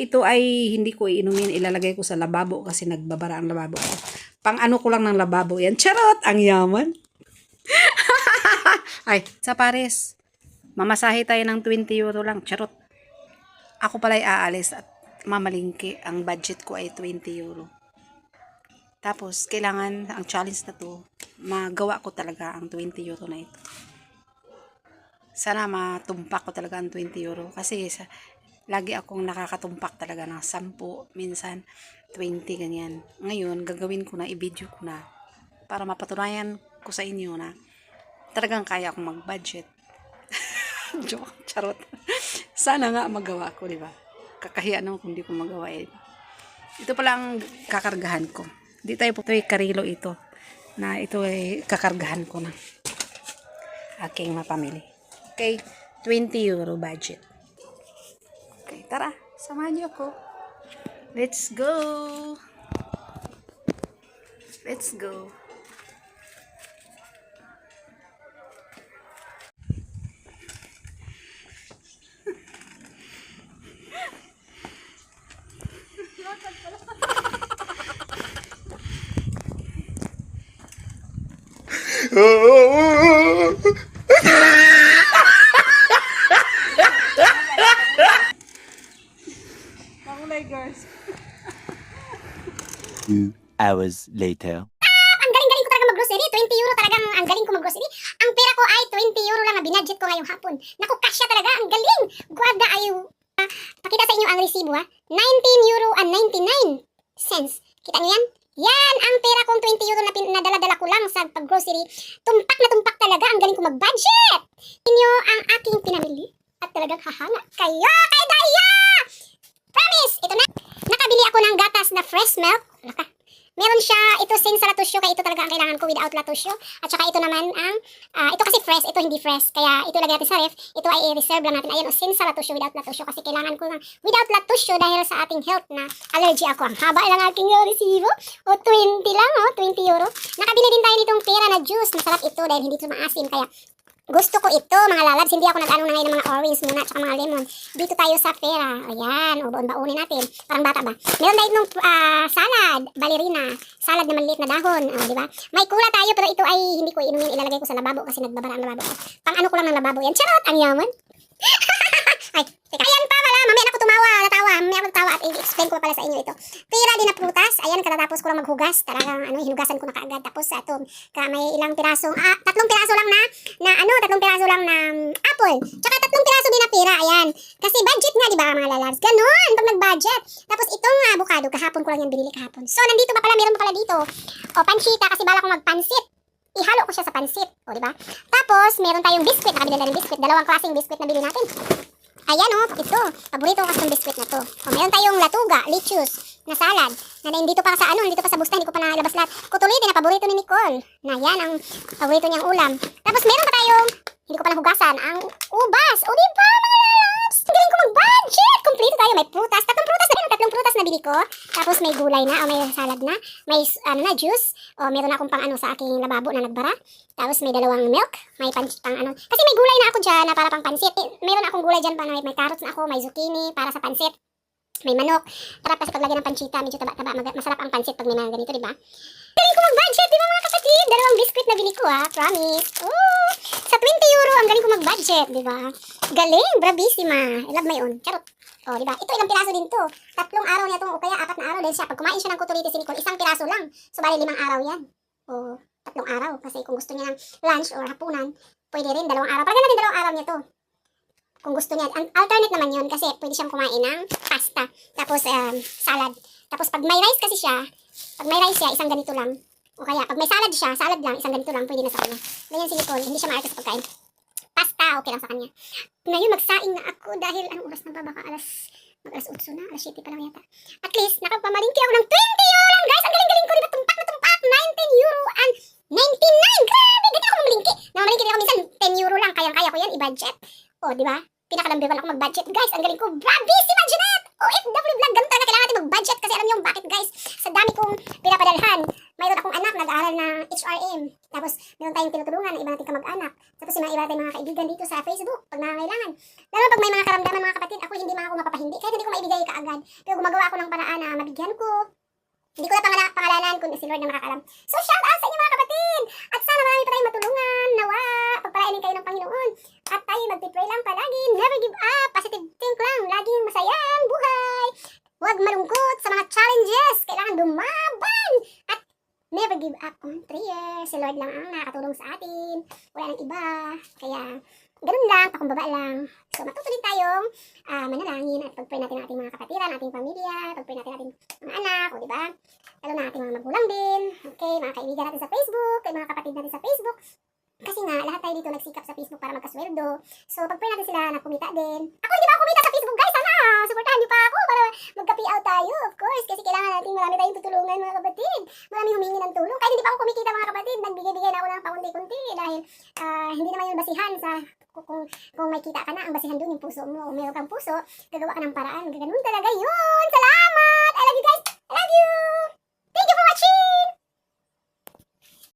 ito ay hindi ko iinumin. Ilalagay ko sa lababo kasi nagbabara ang lababo ko. Pang ano ko lang ng lababo yan. Charot! Ang yaman. ay, sa pares. Mamasahe tayo ng 20 euro lang. Charot. Ako pala ay aalis at mamalingki. Ang budget ko ay 20 euro. Tapos, kailangan, ang challenge na to, magawa ko talaga ang 20 euro na ito. Sana matumpak ko talaga ang 20 euro. Kasi sa, lagi akong nakakatumpak talaga ng 10, minsan 20, ganyan. Ngayon, gagawin ko na, i-video ko na, para mapatunayan ko sa inyo na talagang kaya akong mag-budget. Joke, charot. Sana nga magawa ko, di ba? Kakahiya naman kung di ko magawa eh. Ito pala ang kakargahan ko. Di tayo po ito ay karilo ito. Na ito ay kakargahan ko na. Aking mapamili. Okay, 20 euro budget. Tara. Samahan niyo ako. Let's go. Let's go. Makulay, Two hours later. ang galing-galing ko talaga mag-grocery. 20 euro talagang ang galing ko mag-grocery. Ang pera ko ay 20 euro lang na binadget ko ngayong hapon. Naku, kasya talaga. Ang galing. Guarda ayo. Ah, pakita sa inyo ang resibo ha. 19 euro and 99 cents. Kita niyo yan? Yan ang pera kong 20 euro na pin- nadala-dala ko lang sa pag-grocery. Tumpak na tumpak talaga. Ang galing ko mag-budget. Inyo ang aking pinamili. At talagang hahanga kayo kay Daya! Promise! Ito na. Nakabili ako ng gatas na fresh milk. Laka. Meron siya, ito sin sa latusyo, kaya ito talaga ang kailangan ko without latusyo. At saka ito naman ang, ah, ito kasi fresh, ito hindi fresh. Kaya ito lagay natin sa ref, ito ay i-reserve lang natin. Ayan, o sin sa latusyo without latusyo. Kasi kailangan ko ng without latusyo dahil sa ating health na allergy ako. Ang haba lang aking uh, resibo. O 20 lang, o 20 euro. Nakabili din tayo nitong pera na juice. Masarap ito dahil hindi ito maasim. Kaya gusto ko ito, mga lalabs. Hindi ako nag-ano na ngayon ng mga orange muna at mga lemon. Dito tayo sa pera. Ayan, o baon-baonin natin. Parang bata ba? Meron tayo nung ah, salad, ballerina. Salad na maliit na dahon. O, di ba? May kula tayo pero ito ay hindi ko inumin. Ilalagay ko sa lababo kasi nagbabara ang lababo. Pang ano ko lang ng lababo yan. Charot! Ang yaman. ay, teka. Ayan pa pala. Mamaya Natawa. Mamaya ako natawa at i-explain ko pala sa inyo ito. Pira din na prutas. Ayan, katatapos ko lang maghugas. Talagang ano, hinugasan ko na kaagad. Tapos ito, ka may ilang piraso. Ah, tatlong piraso lang na na ano, tatlong piraso lang na um, apple. Tsaka tatlong piraso din na pera, ayan. Kasi budget nga, di ba, mga lalabs? Ganon, pag nag-budget. Tapos itong avocado, kahapon ko lang yan binili kahapon. So, nandito pa pala, meron pa pala dito. O, panchita, kasi bala ko magpansit. Ihalo ko siya sa pansit. O, di ba? Tapos, meron tayong biscuit. Nakabili na rin biscuit. Dalawang klaseng biscuit na bili natin. Ayan o, ito. Paborito ko kasi ng biscuit na to. O, meron tayong latuga, lichus, na salad. Na nandito pa sa ano, nandito pa sa busta, hindi ko pa nalabas lahat. Kutuliti na paborito ni Nicole. Na yan ang paborito niyang ulam. Tapos meron pa tayong, hindi ko pa nahugasan, ang ubas. O di ba mga lalabs? Ang galing ko mag-budget. Kompleto tayo. May prutas. Prutas na bili ko. Tapos may gulay na o may salad na. May ano na, juice. O meron akong pang ano sa aking lababo na nagbara. Tapos may dalawang milk. May pan, pang ano. Kasi may gulay na ako dyan na para pang pansit. Eh, Meron akong gulay dyan pa na may, may carrots na ako. May zucchini para sa pansit. May manok. Sarap kasi paglagyan ng panchita, medyo taba-taba. Masarap ang pansit pag may ganito, di ba? Galing ko mag-budget, di ba mga kapatid? Dalawang biscuit na bili ko ha, promise. Oh, sa 20 euro, ang galing ko mag-budget, di ba? Galing, bravissima. I love my own. Charot. Oh, di ba? Ito ilang piraso din to. Tatlong araw niya to, o kaya apat na araw din siya. Pag kumain siya ng kutulitis ni Nicole, isang piraso lang. So, bali limang araw yan. O, tatlong araw. Kasi kung gusto niya ng lunch or hapunan, pwede rin dalawang araw. Pagka natin dalawang araw niya to kung gusto niya. Ang alternate naman yun kasi pwede siyang kumain ng pasta, tapos um, salad. Tapos pag may rice kasi siya, pag may rice siya, isang ganito lang. O kaya pag may salad siya, salad lang, isang ganito lang, pwede na sa kanya. Ganyan si Nicole, hindi siya maarte sa pagkain. Pasta, okay lang sa kanya. Ngayon, magsaing na ako dahil anong oras na ba? Baka alas, mag alas 8 na, alas 7 pa lang yata. At least, nakapamalingki ako ng 20 euro lang, guys! Ang galing-galing ko, di ba? Tumpak na tumpak! 19 euro and 99! Grabe! Ganyan ako mamalingki! Namamalingki din ako minsan, 10 euro lang, kayang-kaya ko yan, i-budget. O, di ba? Pinaka-number one ako mag-budget, guys. Ang galing ko. Bravissima, Jeanette! OFW vlog, ganun talaga kailangan natin mag-budget kasi alam niyo bakit, guys. Sa dami kong pinapadalhan, mayroon akong anak nag-aaral ng HRM. Tapos, meron tayong tinutulungan ng iba nating kamag-anak. Tapos, yung mga iba tayong mga kaibigan dito sa Facebook, pag nangangailangan. Lalo pag may mga karamdaman, mga kapatid, ako hindi mga ako mapapahindi. Kahit hindi ko maibigay kaagad. Pero gumagawa ako ng paraan na mabigyan ko. Hindi ko na pangala- pangalanan kung si Lord na nakakalam. So shout out sa inyo mga kapatid! At sana marami pa tayong matulungan. Nawa, pagpalainin kayo ng Panginoon. At tayo magpipray lang palagi. Never give up. Positive think lang. Laging masaya ang buhay. Huwag malungkot sa mga challenges. Kailangan lumaban. At never give up on prayer. Si Lord lang ang nakakatulong sa atin. Wala nang iba. Kaya, ganun lang, pakumbaba lang. So, matutuloy tayong ah, manalangin at pag-pray natin ang ating mga kapatiran, ating pamilya, pag-pray natin ating mga anak, o di ba? Lalo na ating mga magulang din. Okay, mga kaibigan natin sa Facebook, mga kapatid natin sa Facebook. Kasi nga, lahat tayo dito nagsikap sa Facebook para magkasweldo. So, pag natin sila na kumita din. Ako hindi pa ako kumita sa Facebook, guys! Sana! Ah, Supportahan niyo pa ako para magkapi out tayo, of course. Kasi kailangan natin marami tayong tutulungan, mga kapatid. Marami humingi ng tulong. Kahit hindi pa ako kumikita, mga kapatid, nagbigay-bigay na ako ng paunti-kunti dahil uh, hindi naman yung basihan sa kung, kung, kung may kita ka na, ang basihan dun yung puso mo. Kung meron kang puso, gagawa ka ng paraan. Ganun talaga yun! Salamat! I love you guys! I love you!